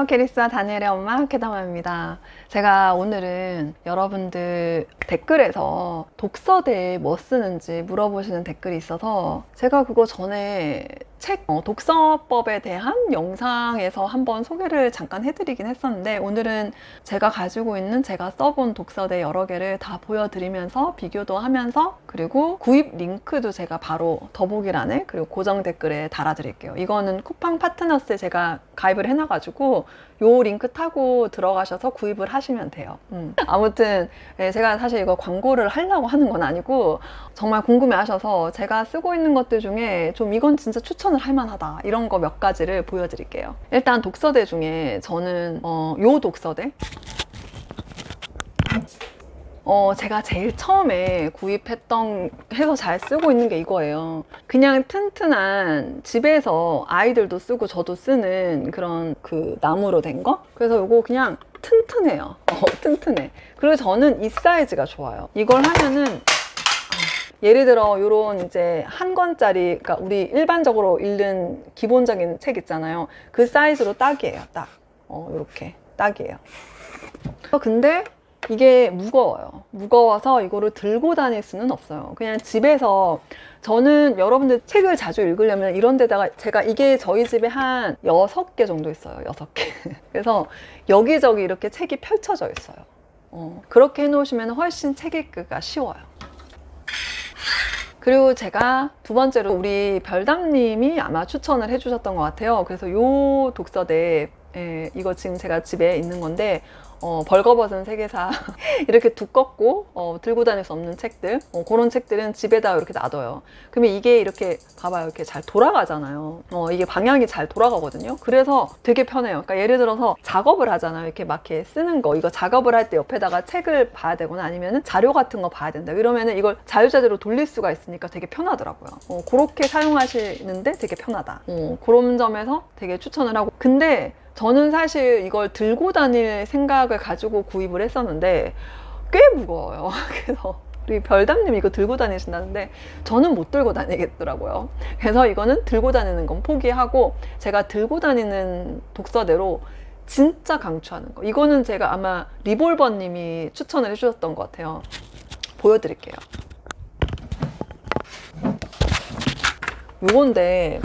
안녕하세요. 캐리스와 다니엘의 엄마 캐다마입니다. 제가 오늘은 여러분들 댓글에서 독서대에 뭐 쓰는지 물어보시는 댓글이 있어서 제가 그거 전에 책 어, 독서법에 대한 영상에서 한번 소개를 잠깐 해드리긴 했었는데 오늘은 제가 가지고 있는 제가 써본 독서대 여러 개를 다 보여드리면서 비교도 하면서 그리고 구입 링크도 제가 바로 더보기란에 그리고 고정 댓글에 달아드릴게요. 이거는 쿠팡 파트너스에 제가 가입을 해놔가지고 요 링크 타고 들어가셔서 구입을 하시면 돼요. 음. 아무튼 예, 제가 사실 이거 광고를 하려고 하는 건 아니고 정말 궁금해하셔서 제가 쓰고 있는 것들 중에 좀 이건 진짜 추천 을 할 만하다 이런 거 몇 가지를 보여드릴게요. 일단 독서대 중에 저는 어, 요 독서대 어, 제가 제일 처음에 구입했던, 해서 잘 쓰고 있는 게 이거예요. 그냥 튼튼한 집에서 아이들도 쓰고 저도 쓰는 그런 그 나무로 된 거? 그래서 이거 그냥 튼튼해요. 어, 튼튼해. 그리고 저는 이 사이즈가 좋아요. 이걸 하면은, 어, 예를 들어, 요런 이제 한 권짜리, 그러니까 우리 일반적으로 읽는 기본적인 책 있잖아요. 그 사이즈로 딱이에요, 딱. 어, 요렇게. 딱이에요. 어, 근데 이게 무거워요. 무거워서 이거를 들고 다닐 수는 없어요. 그냥 집에서 저는 여러분들 책을 자주 읽으려면 이런 데다가 제가 이게 저희 집에 한 여섯 개 정도 있어요. 여섯 개. 그래서 여기저기 이렇게 책이 펼쳐져 있어요. 어, 그렇게 해놓으시면 훨씬 책 읽기가 쉬워요. 그리고 제가 두 번째로 우리 별담님이 아마 추천을 해주셨던 것 같아요. 그래서 요 독서대 예, 이거 지금 제가 집에 있는 건데 어, 벌거벗은 세계사 이렇게 두껍고 어, 들고 다닐 수 없는 책들 어, 그런 책들은 집에다 이렇게 놔둬요. 그러면 이게 이렇게 봐봐요 이렇게 잘 돌아가잖아요. 어, 이게 방향이 잘 돌아가거든요. 그래서 되게 편해요. 그러니까 예를 들어서 작업을 하잖아요. 이렇게 막 이렇게 쓰는 거 이거 작업을 할 때 옆에다가 책을 봐야 되거나 아니면은 자료 같은 거 봐야 된다. 이러면은 이걸 자유자재로 돌릴 수가 있으니까 되게 편하더라고요. 어, 그렇게 사용하시는데 되게 편하다. 어, 그런 점에서 되게 추천을 하고 근데 저는 사실 이걸 들고 다닐 생각을 가지고 구입을 했었는데 꽤 무거워요. 그래서 우리 별담님 이거 들고 다니신다는데 저는 못 들고 다니겠더라고요. 그래서 이거는 들고 다니는 건 포기하고 제가 들고 다니는 독서대로 진짜 강추하는 거. 이거는 제가 아마 리볼버님이 추천을 해주셨던 것 같아요. 보여드릴게요. 요건데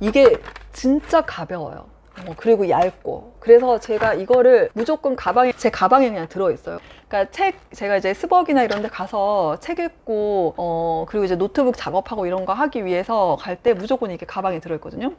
이게 진짜 가벼워요. 어, 그리고 얇고. 그래서 제가 이거를 무조건 가방에 제 가방에 그냥 들어있어요. 그러니까 책 제가 이제 스벅이나 이런 데 가서 책 읽고 어 그리고 이제 노트북 작업하고 이런 거 하기 위해서 갈 때 무조건 이렇게 가방에 들어있거든요.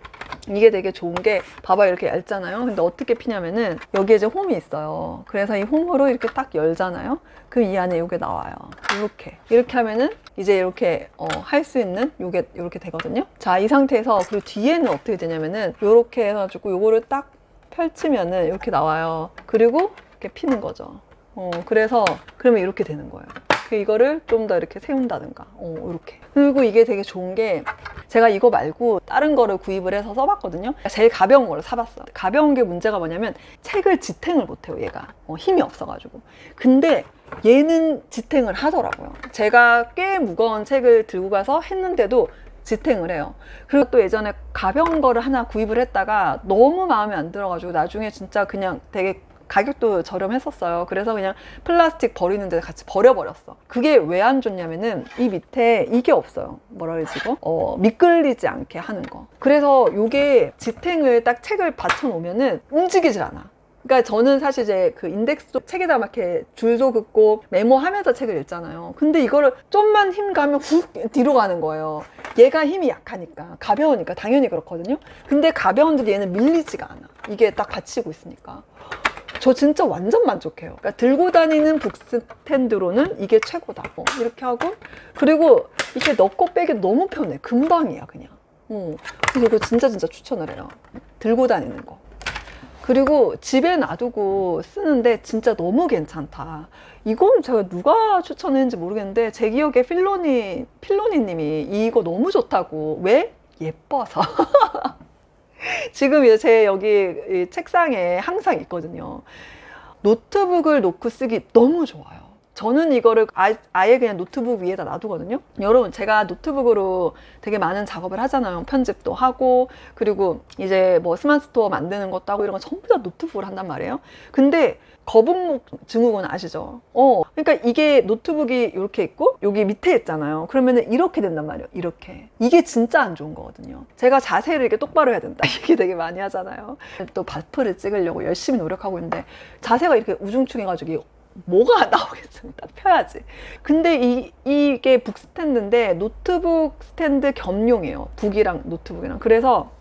이게 되게 좋은 게 봐봐 이렇게 얇잖아요. 근데 어떻게 피냐면은 여기에 이제 홈이 있어요. 그래서 이 홈으로 이렇게 딱 열잖아요. 그럼 이 안에 이게 나와요. 이렇게. 이렇게 하면은 이제 이렇게 어, 할 수 있는 요게 이렇게 되거든요. 자 이 상태에서 그리고 뒤에는 어떻게 되냐면은 이렇게 해가지고 요거를 딱 펼치면은 이렇게 나와요. 그리고 이렇게 피는 거죠. 어, 그래서 그러면 이렇게 되는 거예요. 그 이거를 좀 더 이렇게 세운다든가. 어, 이렇게. 그리고 이게 되게 좋은 게 제가 이거 말고 다른 거를 구입을 해서 써봤거든요. 제일 가벼운 걸로 사봤어 가벼운 게 문제가 뭐냐면 책을 지탱을 못해요 얘가. 어, 힘이 없어가지고. 근데 얘는 지탱을 하더라고요. 제가 꽤 무거운 책을 들고 가서 했는데도 지탱을 해요. 그리고 또 예전에 가벼운 거를 하나 구입을 했다가 너무 마음에 안 들어가지고 나중에 진짜 그냥 되게 가격도 저렴했었어요. 그래서 그냥 플라스틱 버리는 데 같이 버려버렸어. 그게 왜 안 좋냐면은 이 밑에 이게 없어요. 뭐라 그러지 이거? 어, 미끌리지 않게 하는 거. 그래서 요게 지탱을 딱 책을 받쳐놓으면은 움직이질 않아. 그러니까 저는 사실 이제 그 인덱스 책에다 막 이렇게 줄도 긋고 메모하면서 책을 읽잖아요. 근데 이거를 좀만 힘 가면 훅 뒤로 가는 거예요. 얘가 힘이 약하니까 가벼우니까 당연히 그렇거든요. 근데 가벼운데 얘는 밀리지가 않아. 이게 딱 받치고 있으니까. 저 진짜 완전 만족해요. 그러니까 들고 다니는 북스탠드로는 이게 최고다. 어, 이렇게 하고 그리고 이렇게 넣고 빼기 너무 편해. 금방이야 그냥. 어, 그래서 이거 진짜 진짜 추천을 해요. 들고 다니는 거. 그리고 집에 놔두고 쓰는데 진짜 너무 괜찮다. 이건 제가 누가 추천했는지 모르겠는데 제 기억에 필로니 필로니 님이 이거 너무 좋다고 왜 예뻐서 지금 이제 제 여기 이 책상에 항상 있거든요. 노트북을 놓고 쓰기 너무 좋아요. 저는 이거를 아, 아예 그냥 노트북 위에다 놔두거든요. 여러분, 제가 노트북으로 되게 많은 작업을 하잖아요. 편집도 하고, 그리고 이제 뭐 스마트 스토어 만드는 것도 하고 이런 거 전부 다 노트북으로 한단 말이에요. 근데 거북목 증후군 아시죠? 어, 그러니까 이게 노트북이 이렇게 있고 여기 밑에 있잖아요. 그러면은 이렇게 된단 말이에요. 이렇게. 이게 진짜 안 좋은 거거든요. 제가 자세를 이렇게 똑바로 해야 된다. 이게 되게 많이 하잖아요. 또 발표를 찍으려고 열심히 노력하고 있는데 자세가 이렇게 우중충해가지고 뭐가 나오겠습니까? 펴야지. 근데 이, 이게 북 스탠드인데 노트북 스탠드 겸용이에요. 북이랑 노트북이랑. 그래서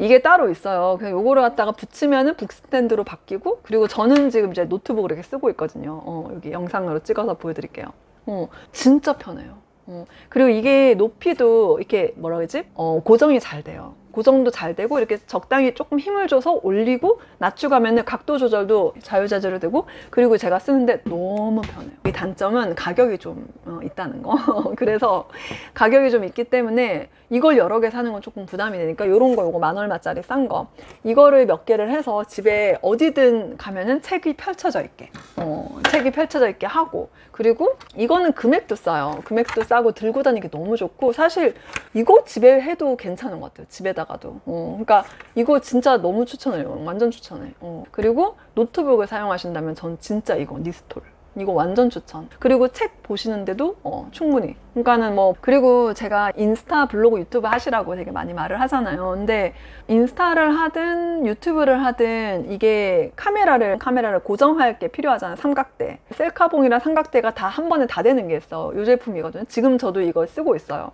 이게 따로 있어요. 그냥 요거를 갖다가 붙이면은 북 스탠드로 바뀌고 그리고 저는 지금 이제 노트북을 이렇게 쓰고 있거든요. 어, 여기 영상으로 찍어서 보여드릴게요. 어, 진짜 편해요. 어, 그리고 이게 높이도 이렇게 뭐라 그러지? 어, 고정이 잘 돼요. 고정도 잘 되고 이렇게 적당히 조금 힘을 줘서 올리고 낮추가면은 각도 조절도 자유자재로 되고 그리고 제가 쓰는데 너무 편해요. 이 단점은 가격이 좀 어, 있다는 거. 그래서 가격이 좀 있기 때문에 이걸 여러 개 사는 건 조금 부담이 되니까 이런 거 요거 만 얼마짜리 싼 거 이거를 몇 개를 해서 집에 어디든 가면은 책이 펼쳐져 있게 어, 책이 펼쳐져 있게 하고 그리고 이거는 금액도 싸요. 금액도 싸고 들고 다니기 너무 좋고 사실 이거 집에 해도 괜찮은 것 같아요. 집에다가 도. 어, 그러니까 이거 진짜 너무 추천해요. 완전 추천해. 어. 그리고 노트북을 사용하신다면 전 진짜 이거 니스톨. 이거 완전 추천. 그리고 책 보시는데도 어, 충분히. 그러니까는 뭐 그리고 제가 인스타, 블로그, 유튜브 하시라고 되게 많이 말을 하잖아요. 근데 인스타를 하든 유튜브를 하든 이게 카메라를 카메라를 고정할 게 필요하잖아요. 삼각대. 셀카봉이랑 삼각대가 다 한 번에 다 되는 게 있어. 요 제품이거든요. 지금 저도 이걸 쓰고 있어요.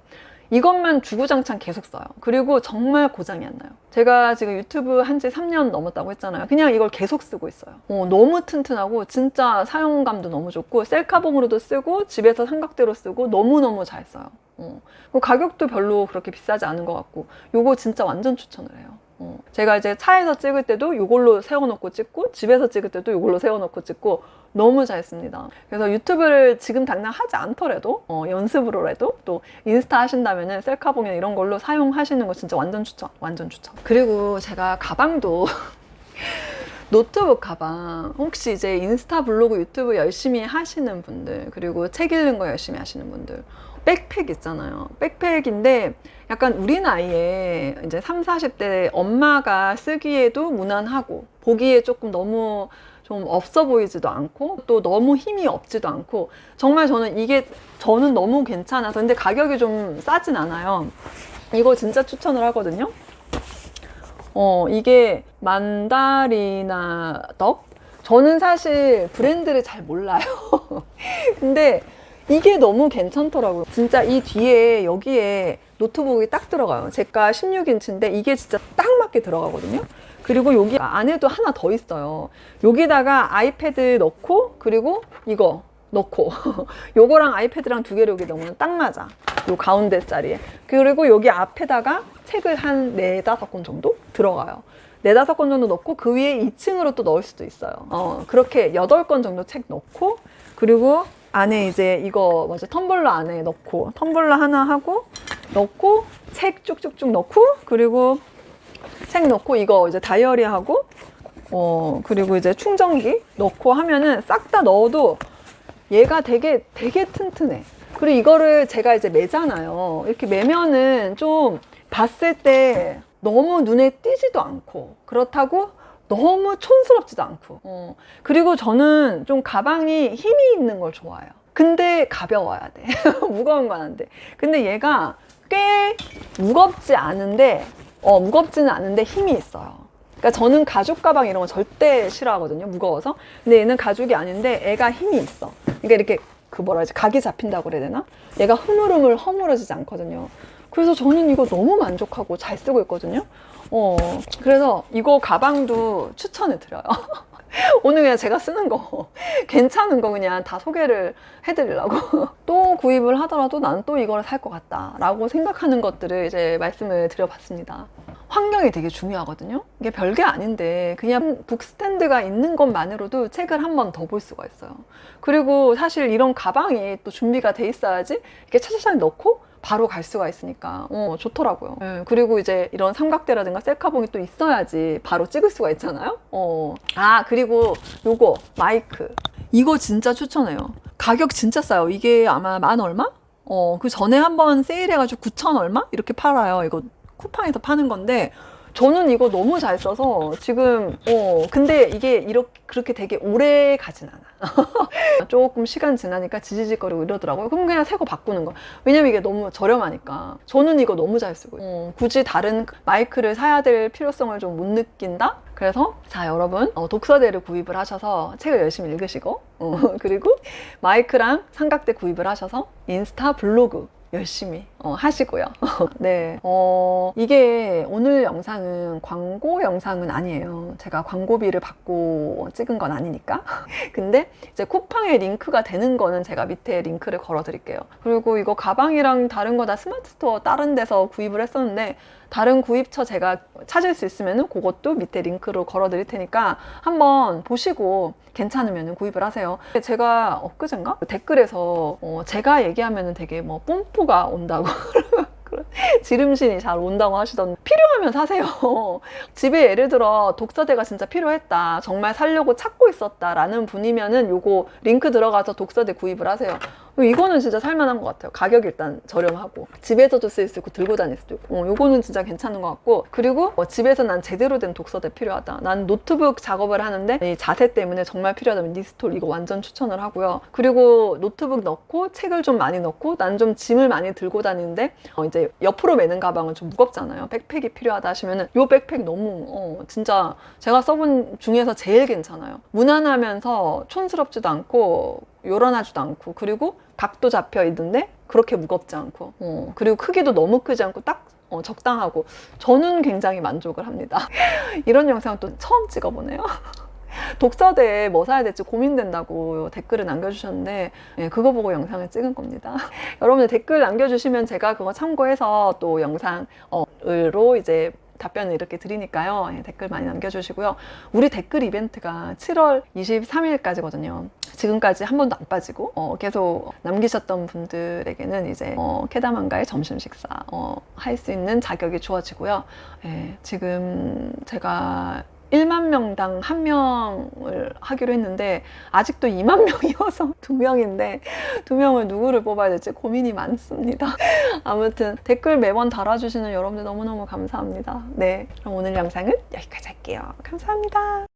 이것만 주구장창 계속 써요. 그리고 정말 고장이 안 나요. 제가 지금 유튜브 한 지 3년 넘었다고 했잖아요. 그냥 이걸 계속 쓰고 있어요. 어, 너무 튼튼하고 진짜 사용감도 너무 좋고 셀카봉으로도 쓰고 집에서 삼각대로 쓰고 너무너무 잘 써요. 어. 그리고 가격도 별로 그렇게 비싸지 않은 것 같고 요거 진짜 완전 추천을 해요. 어. 제가 이제 차에서 찍을 때도 이걸로 세워놓고 찍고 집에서 찍을 때도 이걸로 세워놓고 찍고 너무 잘 씁니다. 그래서 유튜브를 지금 당장 하지 않더라도 어, 연습으로라도 또 인스타 하신다면은 셀카 봉이나 이런 걸로 사용하시는 거 진짜 완전 추천, 완전 추천. 그리고 제가 가방도 노트북 가방 혹시 이제 인스타 블로그 유튜브 열심히 하시는 분들 그리고 책 읽는 거 열심히 하시는 분들 백팩 있잖아요 백팩인데 약간 우리 나이에 이제 3, 40대 엄마가 쓰기에도 무난하고 보기에 조금 너무 좀 없어 보이지도 않고 또 너무 힘이 없지도 않고 정말 저는 이게 저는 너무 괜찮아서 근데 가격이 좀 싸진 않아요 이거 진짜 추천을 하거든요 어, 이게 만다리나 떡? 저는 사실 브랜드를 잘 몰라요. 근데 이게 너무 괜찮더라고요. 진짜 이 뒤에 여기에 노트북이 딱 들어가요. 제가 16인치인데 이게 진짜 딱 맞게 들어가거든요. 그리고 여기 안에도 하나 더 있어요. 여기다가 아이패드 넣고 그리고 이거 넣고 요거랑 아이패드랑 두 개를 여기 넣으면 딱 맞아. 요 가운데 자리에. 그리고 여기 앞에다가 책을 한 네다섯 권 정도 들어가요. 네다섯 권 정도 넣고 그 위에 2층으로 또 넣을 수도 있어요. 어, 그렇게 여덟 권 정도 책 넣고 그리고 안에 이제 이거 뭐지 텀블러 안에 넣고 텀블러 하나 하고 넣고 책 쭉쭉쭉 넣고 그리고 책 넣고 이거 이제 다이어리 하고 어 그리고 이제 충전기 넣고 하면은 싹 다 넣어도 얘가 되게 되게 튼튼해. 그리고 이거를 제가 이제 매잖아요. 이렇게 매면은 좀 봤을 때 너무 눈에 띄지도 않고 그렇다고 너무 촌스럽지도 않고. 어. 그리고 저는 좀 가방이 힘이 있는 걸 좋아해요. 근데 가벼워야 돼. 무거운 건 안 돼. 근데 얘가 꽤 무겁지 않은데, 어, 무겁지는 않은데 힘이 있어요. 그러니까 저는 가죽 가방 이런 거 절대 싫어하거든요. 무거워서. 근데 얘는 가죽이 아닌데 애가 힘이 있어. 그러니까 이렇게 그 뭐라 하지? 각이 잡힌다고 그래야 되나? 얘가 흐물흐물 허물어지지 않거든요. 그래서 저는 이거 너무 만족하고 잘 쓰고 있거든요. 어, 그래서 이거 가방도 추천을 드려요. 오늘 그냥 제가 쓰는 거. 괜찮은 거 그냥 다 소개를 해드리려고. 또 구입을 하더라도 나는 또 이걸 살 것 같다 라고 생각하는 것들을 이제 말씀을 드려봤습니다 환경이 되게 중요하거든요 이게 별게 아닌데 그냥 북스탠드가 있는 것만으로도 책을 한 번 더 볼 수가 있어요 그리고 사실 이런 가방이 또 준비가 돼 있어야지 이렇게 차차차 넣고 바로 갈 수가 있으니까 어, 좋더라고요. 예, 그리고 이제 이런 삼각대라든가 셀카봉이 또 있어야지 바로 찍을 수가 있잖아요. 어. 아 그리고 요거 마이크 이거 진짜 추천해요. 가격 진짜 싸요. 이게 아마 만 얼마? 어, 그 전에 한번 세일해가지고 9천 얼마? 이렇게 팔아요. 이거 쿠팡에서 파는 건데, 저는 이거 너무 잘 써서 지금, 어, 근데 이게 이렇게, 그렇게 되게 오래 가진 않아. 조금 시간 지나니까 지지직거리고 이러더라고요. 그럼 그냥 새 거 바꾸는 거. 왜냐면 이게 너무 저렴하니까. 저는 이거 너무 잘 쓰고. 어, 굳이 다른 마이크를 사야 될 필요성을 좀 못 느낀다? 그래서 자 여러분 어, 독서대를 구입을 하셔서 책을 열심히 읽으시고 어, 그리고 마이크랑 삼각대 구입을 하셔서 인스타 블로그 열심히 어, 하시고요. 네, 어, 이게 오늘 영상은 광고 영상은 아니에요. 제가 광고비를 받고 찍은 건 아니니까. 근데 이제 쿠팡에 링크가 되는 거는 제가 밑에 링크를 걸어 드릴게요. 그리고 이거 가방이랑 다른 거 다 스마트 스토어 다른 데서 구입을 했었는데 다른 구입처 제가 찾을 수 있으면은 그것도 밑에 링크로 걸어 드릴 테니까 한번 보시고 괜찮으면 구입을 하세요. 제가 엊그젠가 댓글에서 어, 제가 얘기하면은 되게 뭐 뽐뿌가 온다고 지름신이 잘 온다고 하시던데 필요하면 사세요. 집에 예를 들어 독서대가 진짜 필요했다. 정말 살려고 찾고 있었다 라는 분이면은 요거 링크 들어가서 독서대 구입을 하세요. 이거는 진짜 살만한 것 같아요. 가격 일단 저렴하고 집에서도 쓸 수 있고 들고 다닐 수도 있고 어, 요거는 진짜 괜찮은 것 같고 그리고 어, 집에서 난 제대로 된 독서대 필요하다. 난 노트북 작업을 하는데 이 자세 때문에 정말 필요하다면 니스톨 이거 완전 추천을 하고요. 그리고 노트북 넣고 책을 좀 많이 넣고 난 좀 짐을 많이 들고 다니는데 어, 이제 옆으로 매는 가방은 좀 무겁잖아요. 백팩이 필요하다 하시면은 요 백팩 너무 어, 진짜 제가 써본 중에서 제일 괜찮아요. 무난하면서 촌스럽지도 않고 요란하지도 않고 그리고 각도 잡혀 있는데 그렇게 무겁지 않고 어, 그리고 크기도 너무 크지 않고 딱 어, 적당하고 저는 굉장히 만족을 합니다. 이런 영상 또 처음 찍어보네요. 독서대에 뭐 사야 될지 고민된다고 댓글을 남겨주셨는데 예, 그거 보고 영상을 찍은 겁니다. 여러분들 댓글 남겨주시면 제가 그거 참고해서 또 영상으로 이제 답변을 이렇게 드리니까요. 예, 댓글 많이 남겨주시고요. 우리 댓글 이벤트가 7월 23일까지거든요. 지금까지 한 번도 안 빠지고 어, 계속 남기셨던 분들에게는 이제 어, 캐다만가의 점심 식사 어, 할 수 있는 자격이 주어지고요. 예, 지금 제가 1만 명당 한 명을 하기로 했는데 아직도 2만 명이어서 두 명인데 두 명을 누구를 뽑아야 될지 고민이 많습니다. 아무튼 댓글 매번 달아주시는 여러분들 너무너무 감사합니다. 네, 그럼 오늘 영상은 여기까지 할게요. 감사합니다.